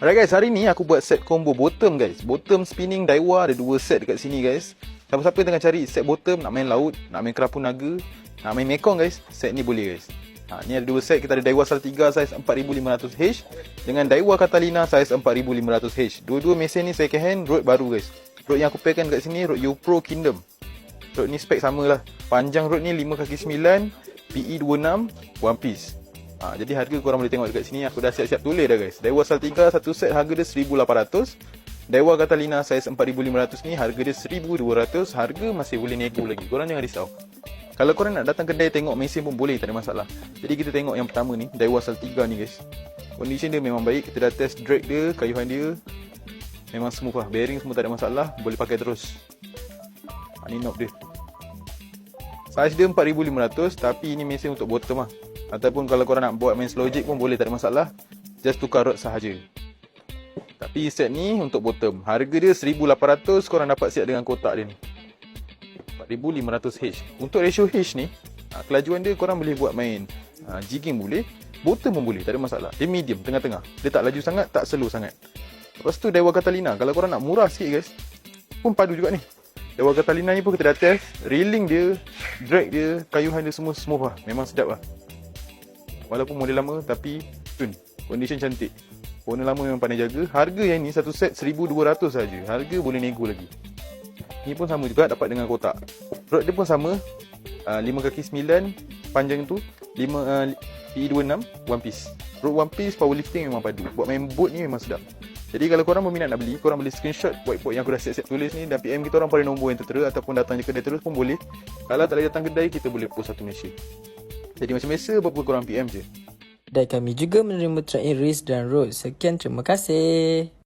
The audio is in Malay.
Alright guys, hari ni aku buat set combo bottom guys. Bottom spinning Daiwa ada dua set dekat sini guys. Siapa-siapa tengah cari set bottom, nak main laut, nak main kerapu naga, nak main mekong guys, set ni boleh guys. Ha, ni ada dua set, kita ada Daiwa Saltiga saiz 4500H dengan Daiwa Catalina saiz 4500H. Dua-dua mesin ni second hand, rod baru guys. Rod yang aku pairkan dekat sini, rod Pro Kingdom. Rod ni spek sama lah. Panjang rod ni 5 kaki 9, PE 26, one piece. Ha, jadi harga korang boleh tengok dekat sini. Aku dah siap-siap tulis dah guys. Daiwa Saltiga satu set harga dia 1800 Daiwa Catalina saiz 4500 ni harga dia 1200 Harga masih boleh nego lagi. Korang jangan risau. Kalau korang nak datang kedai tengok mesin pun boleh tak ada masalah. Jadi kita tengok yang pertama ni Daiwa Saltiga ni guys. Condition dia memang baik. Kita dah test drag dia, kayuhan dia. Memang smooth lah. Bearing semua tak ada masalah. Boleh pakai terus. Ha, Ni knob dia. Saiz dia 4500 Tapi ini mesin untuk bottom lah Ataupun kalau korang nak buat main jig pun boleh tak ada masalah. Just tukar rod sahaja. Tapi set ni untuk bottom. Harga dia 1800 korang dapat siap dengan kotak dia ni. 4500H Untuk ratio H ni ha, Kelajuan dia korang boleh buat main ha, Jigging boleh Bottom pun boleh tak ada masalah. Dia medium tengah-tengah. Dia tak laju sangat tak slow sangat. Lepas tu Dewa Catalina. Kalau korang nak murah sikit guys Pun padu juga ni. Dewa Catalina ni pun kita dah test. Reeling dia Drag dia Kayuhan dia semua smooth lah. Memang sedap lah Walaupun model lama tapi tune. Condition cantik. Owner lama memang pandai jaga. Harga yang ni satu set 1200 saja. Harga boleh nego lagi. Ni pun sama juga dapat dengan kotak. Rod dia pun sama. Uh, 5 kaki 9 Panjang tu 5 uh, PE26 One piece. Rod one piece powerlifting memang padu. Buat main boat ni memang sedap. Jadi kalau korang berminat nak beli, korang boleh screenshot whiteboard yang aku dah siap-siap tulis ni dan PM kita orang pada nombor yang tertera ataupun datang je kedai terus pun boleh. Kalau tak boleh datang kedai, kita boleh post satu Malaysia. Jadi macam biasa, berapa korang PM je. Dan kami juga menerima trade in Riz dan Road. Sekian terima kasih.